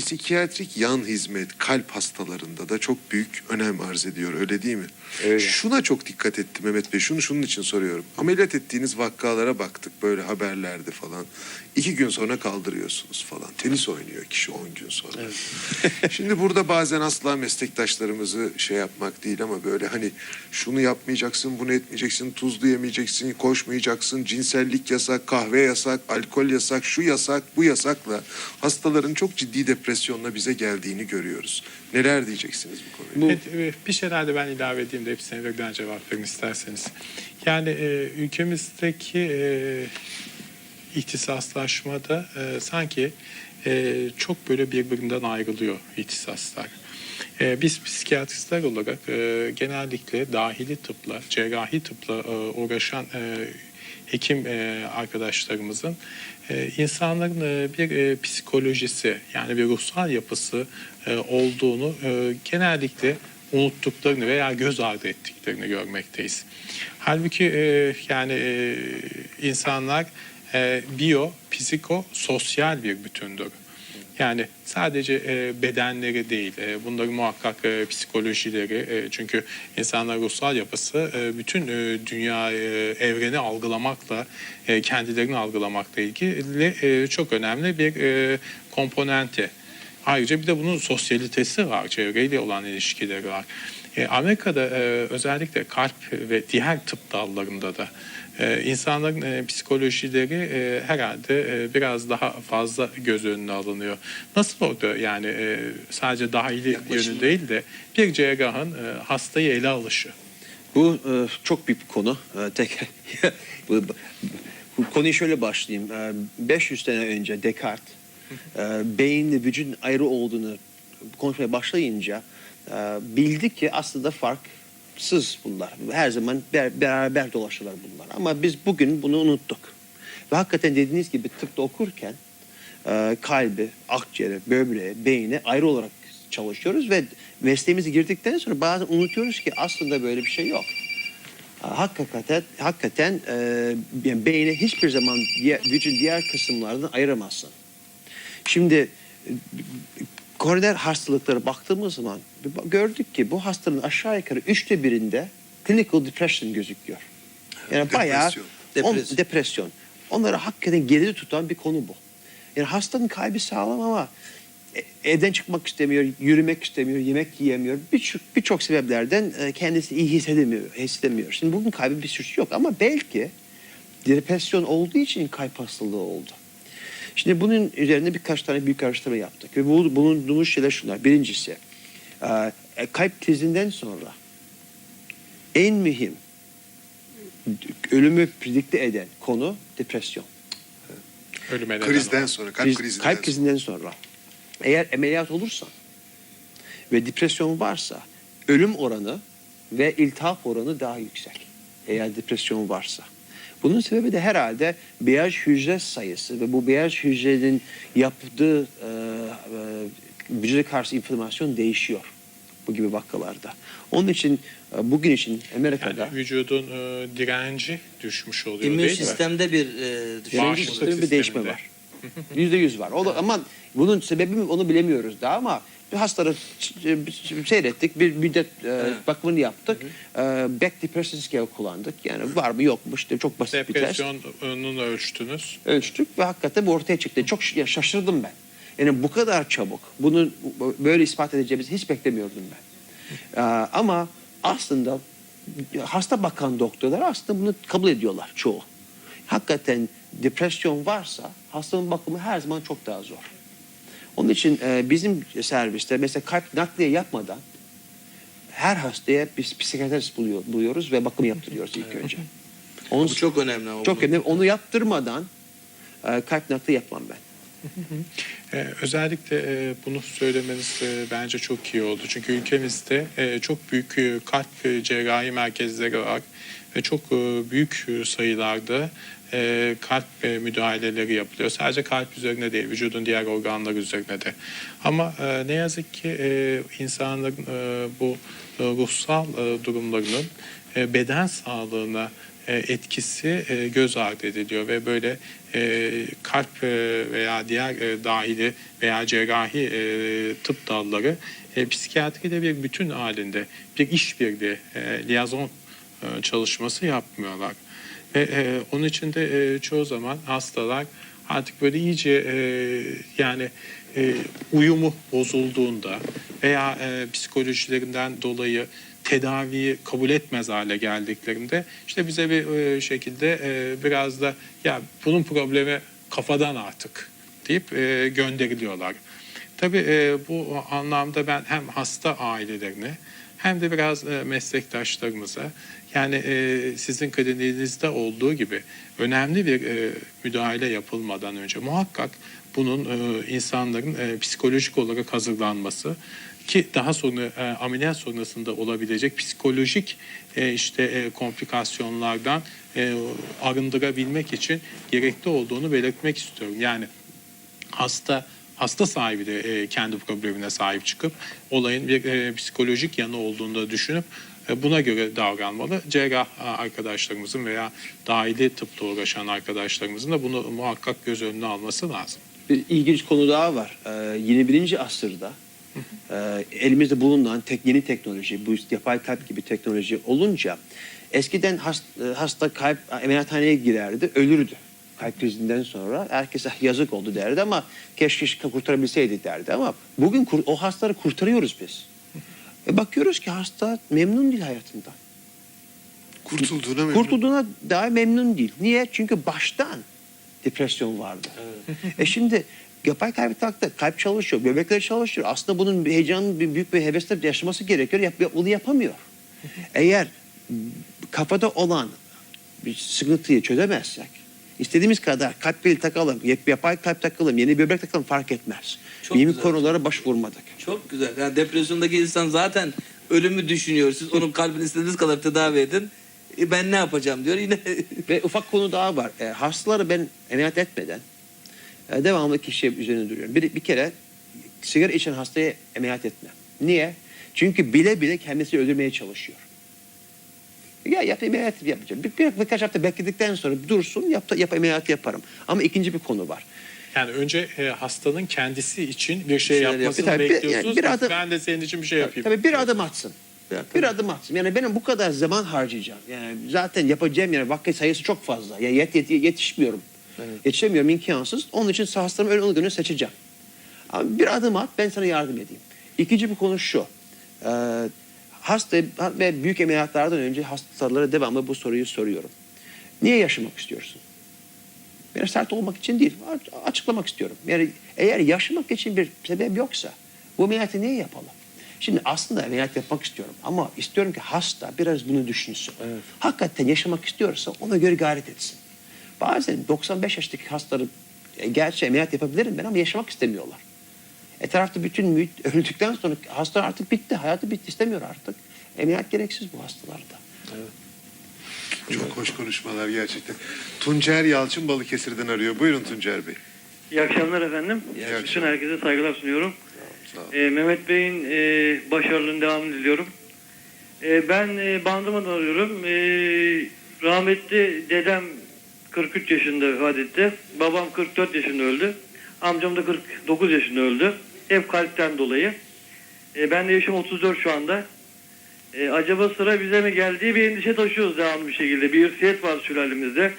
psikiyatrik yan hizmet kalp hastalarında da çok büyük önem arz ediyor öyle değil mi? Öyle. Şuna çok dikkat ettim Mehmet Bey. Şunu şunun için soruyorum. Ameliyat ettiğiniz vakalara baktık böyle haberlerde falan. İki gün sonra kaldırıyorsunuz falan. Tenis oynuyor kişi 10 gün sonra. Şimdi burada bazen asla meslektaşlarımızı şey yapmak değil ama böyle hani şunu yapmayacaksın, bunu etmeyeceksin, tuzlu yemeyeceksin, koşmayacaksın, cinsellik yasak, kahve yasak, alkol yasak, şu yasak, bu yasakla hastaların çok ciddi depresyonla bize geldiğini görüyoruz. Neler diyeceksiniz bu konuya? Evet, e, bir şeyler de ben ilave edeyim de hepsine birden cevap verin isterseniz. Yani e, ülkemizdeki e, ihtisaslaşmada e, sanki e, çok böyle birbirinden ayrılıyor ihtisaslar. E, biz psikiyatristler olarak e, genellikle dahili tıpla, cerrahi tıpla e, uğraşan e, hekim arkadaşlarımızın insanların bir psikolojisi yani bir ruhsal yapısı olduğunu genellikle unuttuklarını veya göz ardı ettiklerini görmekteyiz. Halbuki yani insanlar biyo, psiko, sosyal bir bütündür. Yani sadece e, bedenleri değil, e, bunların muhakkak e, psikolojileri, e, çünkü insanlar ruhsal yapısı e, bütün e, dünya, e, evreni algılamakla, e, kendilerini algılamakla ilgili e, çok önemli bir e, komponenti. Ayrıca bir de bunun sosyalitesi var, çevreyle olan ilişkileri var. E, Amerika'da e, özellikle kalp ve diğer tıp dallarında da e, insanların e, psikolojileri e, herhalde e, biraz daha fazla göz önüne alınıyor. Nasıl orada yani e, sadece dahili yönü değil de bir cerrahın e, hastayı ele alışı. Bu e, çok büyük bir konu. E, tek bu, bu konuyu şöyle başlayayım. E, 500 sene önce Descartes e, beyinle vücudun ayrı olduğunu konuşmaya başlayınca bildi ki aslında farksız bunlar. Her zaman ber- beraber dolaşırlar bunlar. Ama biz bugün bunu unuttuk. Ve hakikaten dediğiniz gibi tıpta okurken e, kalbi, akciğeri, böbreği, beyni ayrı olarak çalışıyoruz ve mesleğimize girdikten sonra bazen unutuyoruz ki aslında böyle bir şey yok. Ha, Hakikaten, hakikaten e, beyni hiçbir zaman diğer, vücudun diğer kısımlardan ayıramazsın. Şimdi koroner hastalıklara baktığımız zaman gördük ki bu hastanın aşağı yukarı üçte birinde clinical depression gözüküyor. Yani bayağı Depresyon. on- Depresyon. Onları hakikaten geride tutan bir konu bu. Yani hastanın kalbi sağlam ama e- evden çıkmak istemiyor, yürümek istemiyor, yemek yiyemiyor. Birçok birçok sebeplerden e, kendisini iyi hissedemiyor, hissedemiyor. Şimdi bugün kalbi bir suçu yok ama belki depresyon olduğu için kalp hastalığı oldu. Şimdi bunun üzerine birkaç tane büyük araştırma yaptık ve bu, bulunduğumuz şeyler şunlar. Birincisi, e, kalp krizinden sonra en mühim ölümü predikte eden konu depresyon. Ölüme neden Krizden sonra, kalp Kriz- krizinden kalp sonra. krizinden sonra eğer ameliyat olursan ve depresyon varsa ölüm oranı ve iltihap oranı daha yüksek. Eğer depresyon varsa. Bunun sebebi de herhalde beyaz hücre sayısı ve bu beyaz hücrenin yaptığı e, e, vücuda karşı inflamasyon değişiyor bu gibi vakalarda. Onun için e, bugün için Amerika'da Yani vücudun e, direnci düşmüş oluyor İmmün değil mi? sistemde bir e, düşüş Bağışıklık bir değişme var. Yüzde yüz var. O da, ama bunun sebebi mi onu bilemiyoruz daha ama bir hastaları ç- seyrettik. Bir müddet e, bakımını yaptık. E, back depression scale kullandık. Yani var mı yok mu işte çok basit bir test. Depresyonunu ölçtünüz. Ölçtük ve hakikaten bu ortaya çıktı. Çok şaşırdım ben. Yani bu kadar çabuk bunu böyle ispat edeceğimizi hiç beklemiyordum ben. E, ama aslında hasta bakan doktorlar aslında bunu kabul ediyorlar çoğu. Hakikaten depresyon varsa hastanın bakımı her zaman çok daha zor. Onun için e, bizim serviste mesela kalp nakliye yapmadan her hastaya biz psikiyatrist buluyor, buluyoruz ve bakım yaptırıyoruz ilk önce. Onu, Bu çok önemli ama. çok bu. önemli. Onu yaptırmadan e, kalp nakli yapmam ben. Ee, özellikle e, bunu söylemeniz e, bence çok iyi oldu. Çünkü ülkemizde e, çok büyük e, kalp e, cerrahi merkezleri var ve çok e, büyük e, sayılarda e, kalp müdahaleleri yapılıyor. Sadece kalp üzerine değil, vücudun diğer organları üzerine de. Ama ne yazık ki insanların bu ruhsal durumlarının beden sağlığına etkisi göz ardı ediliyor ve böyle kalp veya diğer dahili veya cerrahi tıp dalları psikiyatride bir bütün halinde bir işbirliği, liyazon çalışması yapmıyorlar. Ve e, onun için de e, çoğu zaman hastalar artık böyle iyice e, yani e, uyumu bozulduğunda veya e, psikolojilerinden dolayı tedaviyi kabul etmez hale geldiklerinde işte bize bir e, şekilde e, biraz da ya bunun problemi kafadan artık deyip e, gönderiliyorlar. Tabii e, bu anlamda ben hem hasta ailelerine hem de biraz e, meslektaşlarımıza yani e, sizin kliniğinizde olduğu gibi önemli bir e, müdahale yapılmadan önce muhakkak bunun e, insanların psikolojik olarak hazırlanması ki daha sonra e, ameliyat sonrasında olabilecek psikolojik işte komplikasyonlardan e, arındırabilmek için gerekli olduğunu belirtmek istiyorum. Yani hasta hasta sahibi de e, kendi problemine sahip çıkıp olayın bir e, psikolojik yanı olduğunu da düşünüp e, buna göre davranmalı. Cerrah e, arkadaşlarımızın veya dahili tıpla uğraşan arkadaşlarımızın da bunu muhakkak göz önüne alması lazım. Bir ilginç konu daha var. Ee, 21. asırda e, elimizde bulunan tek, yeni teknoloji, bu yapay kalp gibi teknoloji olunca eskiden hasta, hasta kalp ameliyathaneye girerdi, ölürdü. Kalp krizinden sonra herkese yazık oldu derdi ama keşke kurtarabilseydik derdi ama bugün o hastaları kurtarıyoruz biz. E bakıyoruz ki hasta memnun değil hayatından. Kurtulduğuna memnun. Kurtulduğuna daha memnun değil. Niye? Çünkü baştan depresyon vardı. e şimdi yapay kalp taktı. Kalp çalışıyor, böbrekler çalışıyor. Aslında bunun bir heyecanın bir büyük bir hevesle yaşaması gerekiyor. Yap, bunu yapamıyor. Eğer kafada olan bir sıkıntıyı çözemezsek, istediğimiz kadar kalp pili takalım, yap- yapay kalp takalım, yeni böbrek takalım fark etmez. Çok güzel. konulara başvurmadık. Çok güzel. Yani depresyondaki insan zaten ölümü düşünüyor. Siz onun kalbini istediğiniz kadar tedavi edin. E, ben ne yapacağım diyor. Yine Ve ufak konu daha var. E, hastaları ben ameliyat etmeden e, devamlı kişi üzerine duruyorum. Bir, bir kere sigara içen hastaya ameliyat etmem. Niye? Çünkü bile bile kendisini öldürmeye çalışıyor. Ya yap ameliyat yapacağım. Bir, bir, birkaç hafta bekledikten sonra dursun yap, yap ameliyat yaparım. Ama ikinci bir konu var. Yani önce e, hastanın kendisi için bir şey şeyler yapmasını. Tabii, bekliyorsunuz. yani bir adım- ben de senin için bir şey yapayım. Tabii bir adım atsın. Bir adım atsın. Yani benim bu kadar zaman harcayacağım. Yani zaten yapacağım yani vakit sayısı çok fazla. Ya yet, yet- yetişmiyorum. Yetişemiyorum imkansız. Onun için hastalarımı öyle onu seçeceğim. Ama bir adım at ben sana yardım edeyim. İkinci bir konu şu. Ee, hasta ve büyük ameliyatlardan önce hastalara devamlı bu soruyu soruyorum. Niye yaşamak istiyorsun? Yani sert olmak için değil, açıklamak istiyorum. Yani eğer yaşamak için bir sebep yoksa bu ameliyatı niye yapalım? Şimdi aslında ameliyat yapmak istiyorum ama istiyorum ki hasta biraz bunu düşünsün. Hakikaten yaşamak istiyorsa ona göre gayret etsin. Bazen 95 yaşındaki hastaları e, gerçi ameliyat yapabilirim ben ama yaşamak istemiyorlar. Etrafta bütün mühit öldükten sonra hasta artık bitti, hayatı bitti istemiyor artık. Ameliyat gereksiz bu hastalarda. Çok hoş konuşmalar gerçekten. Tuncer Yalçın Balıkesir'den arıyor. Buyurun Tuncer Bey. İyi akşamlar efendim. akşamlar. Bütün herkese saygılar sunuyorum. Ee, Mehmet Bey'in e, başarılarının devamını diliyorum. Ee, ben e, Bandırma'dan arıyorum. Ee, rahmetli dedem 43 yaşında vefat etti. Babam 44 yaşında öldü. Amcam da 49 yaşında öldü. Hep kalpten dolayı. Ee, ben de yaşım 34 şu anda. Ee, acaba sıra bize mi geldiği bir endişe taşıyoruz devamlı bir şekilde. Bir irsiyet var sülalemizde.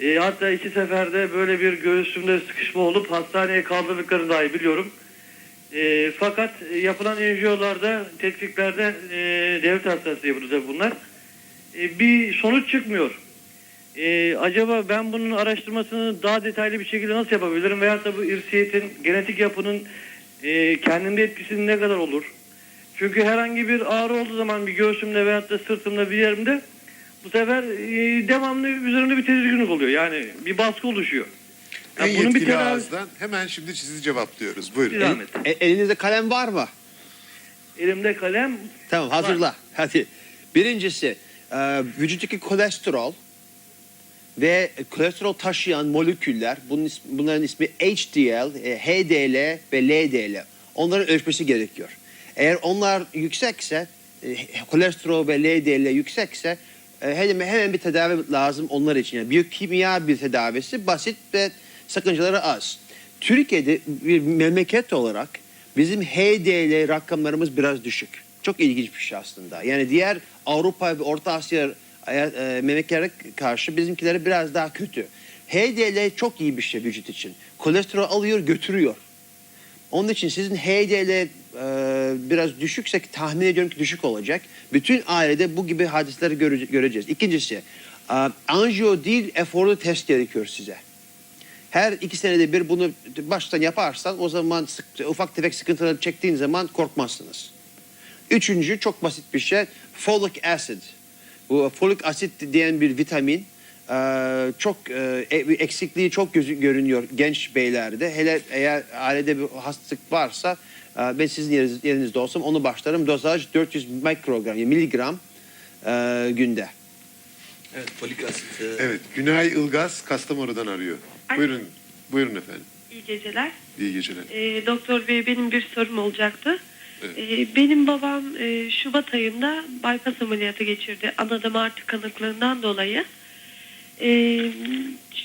E, hatta iki seferde böyle bir göğsümde sıkışma olup hastaneye kaldırdıklarını dahi biliyorum. E, fakat e, yapılan enjiyolarda, tetkiklerde e, devlet hastanesi yapıldı tabii bunlar. E, bir sonuç çıkmıyor. E, acaba ben bunun araştırmasını daha detaylı bir şekilde nasıl yapabilirim? Veyahut da bu irsiyetin, genetik yapının e, kendimde etkisi ne kadar olur? Çünkü herhangi bir ağrı olduğu zaman bir göğsümde veyahut da sırtımda bir yerimde bu sefer e, devamlı üzerimde bir tedirginlik oluyor. Yani bir baskı oluşuyor. Ya En bunun bir tedavi ağızdan hemen şimdi sizi cevaplıyoruz. Buyurun. Bir zahmet. E, elinizde kalem var mı? Elimde kalem Tamam hazırla. Hadi. Birincisi e, vücuttaki kolesterol ve kolesterol taşıyan moleküller bunun is- bunların ismi HDL, e, HDL ve LDL. Onların ölçmesi gerekiyor. Eğer onlar yüksekse e, kolesterol ve LDL yüksekse e, hemen, hemen bir tedavi lazım onlar için. Yani biyokimya bir tedavisi basit ve sakıncaları az. Türkiye'de bir memleket olarak bizim HDL rakamlarımız biraz düşük. Çok ilginç bir şey aslında. Yani diğer Avrupa ve Orta Asya e, karşı bizimkileri biraz daha kötü. HDL çok iyi bir şey vücut için. Kolesterol alıyor götürüyor. Onun için sizin HDL e, biraz düşükse tahmin ediyorum ki düşük olacak. Bütün ailede bu gibi hadisleri göre- göreceğiz. İkincisi e, anjiyo değil eforlu test gerekiyor size. Her iki senede bir bunu baştan yaparsan o zaman sık- ufak tefek sıkıntıları çektiğin zaman korkmazsınız. Üçüncü çok basit bir şey folic acid. Bu folik asit diyen bir vitamin e, çok e, e- eksikliği çok gözü, görünüyor genç beylerde. Hele eğer ailede bir hastalık varsa e, ben sizin yeriniz, yerinizde olsam onu başlarım. Dozaj 400 mikrogram yani miligram e, günde. Evet folik asit. e, Evet, Günay Ilgaz Kastamonu'dan arıyor. Ay. Buyurun, buyurun efendim. İyi geceler. İyi geceler. Ee, Doktor Bey benim bir sorum olacaktı. Ee, benim babam e, Şubat ayında bypass ameliyatı geçirdi. Ana damar tıkanıklığından dolayı. Ee,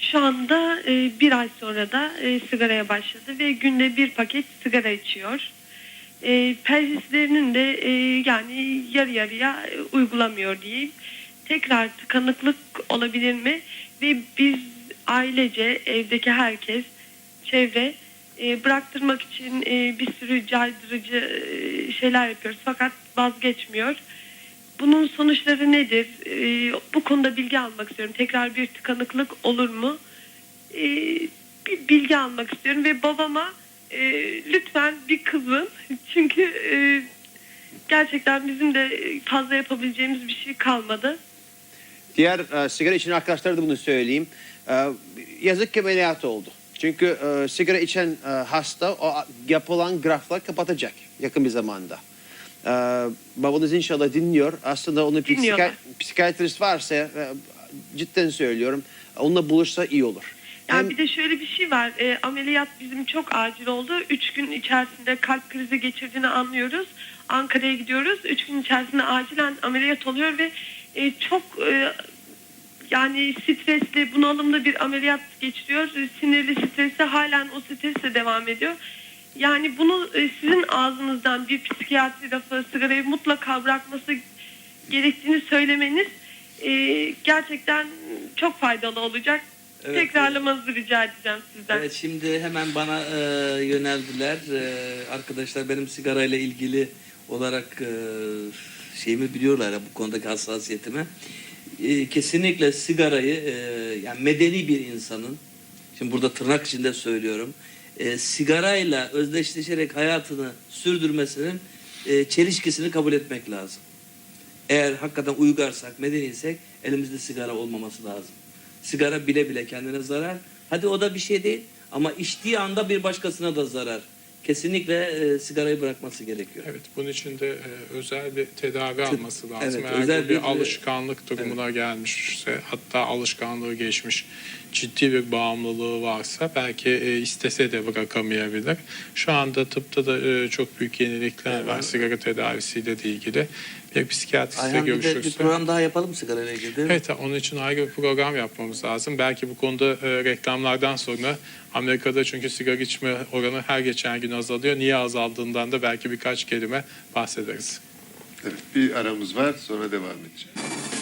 şu anda e, bir ay sonra da e, sigaraya başladı ve günde bir paket sigara içiyor. E, perhislerinin de yani yarı yarıya uygulamıyor diyeyim. Tekrar tıkanıklık olabilir mi? Ve biz ailece evdeki herkes çevre e, bıraktırmak için e, bir sürü caydırıcı e, şeyler yapıyoruz fakat vazgeçmiyor. Bunun sonuçları nedir? Bu konuda bilgi almak istiyorum. Tekrar bir tıkanıklık olur mu? Bir bilgi almak istiyorum ve babama lütfen bir kızın çünkü gerçekten bizim de fazla yapabileceğimiz bir şey kalmadı. Diğer sigara içen arkadaşlara da bunu söyleyeyim. Yazık ki ameliyat oldu. Çünkü e, sigara içen e, hasta o yapılan grafları kapatacak yakın bir zamanda. E, babanız inşallah dinliyor. Aslında onun psika- psikiyatrist varsa e, cidden söylüyorum onunla buluşsa iyi olur. Yani Hem- bir de şöyle bir şey var. E, ameliyat bizim çok acil oldu. Üç gün içerisinde kalp krizi geçirdiğini anlıyoruz. Ankara'ya gidiyoruz. Üç gün içerisinde acilen ameliyat oluyor ve e, çok e, yani stresli, bunalımlı bir ameliyat geçiriyor. E, Sinirli, stresli halen o stresle devam ediyor. Yani bunu e, sizin ağzınızdan bir psikiyatri lafı sigarayı mutlaka bırakması gerektiğini söylemeniz e, gerçekten çok faydalı olacak. Evet, Tekrarlamanızı rica edeceğim sizden. Evet şimdi hemen bana e, yöneldiler. E, arkadaşlar benim sigarayla ilgili olarak e, şeyimi biliyorlar ya bu konudaki hassasiyetimi. E, kesinlikle sigarayı e, yani medeni bir insanın şimdi burada tırnak içinde söylüyorum. E, sigarayla özdeşleşerek hayatını sürdürmesinin e, çelişkisini kabul etmek lazım. Eğer hakikaten uygarsak, medeniysek elimizde sigara olmaması lazım. Sigara bile bile kendine zarar. Hadi o da bir şey değil ama içtiği anda bir başkasına da zarar. Kesinlikle e, sigarayı bırakması gerekiyor. Evet, bunun için de e, özel bir tedavi alması lazım. evet, Eğer özel bir, bir alışkanlık durumuna gelmişse, hatta alışkanlığı geçmiş, ciddi bir bağımlılığı varsa belki e, istese de bırakamayabilir. Şu anda tıpta da e, çok büyük yenilikler var sigara tedavisiyle de ilgili. Bir psikiyatristle Ayhan bir de bir görüşürse. program daha yapalım sigarayla ilgili değil mi? Evet, onun için ayrı bir program yapmamız lazım. Belki bu konuda e, reklamlardan sonra Amerika'da çünkü sigara içme oranı her geçen gün azalıyor. Niye azaldığından da belki birkaç kelime bahsederiz. Evet, bir aramız var, sonra devam edeceğiz.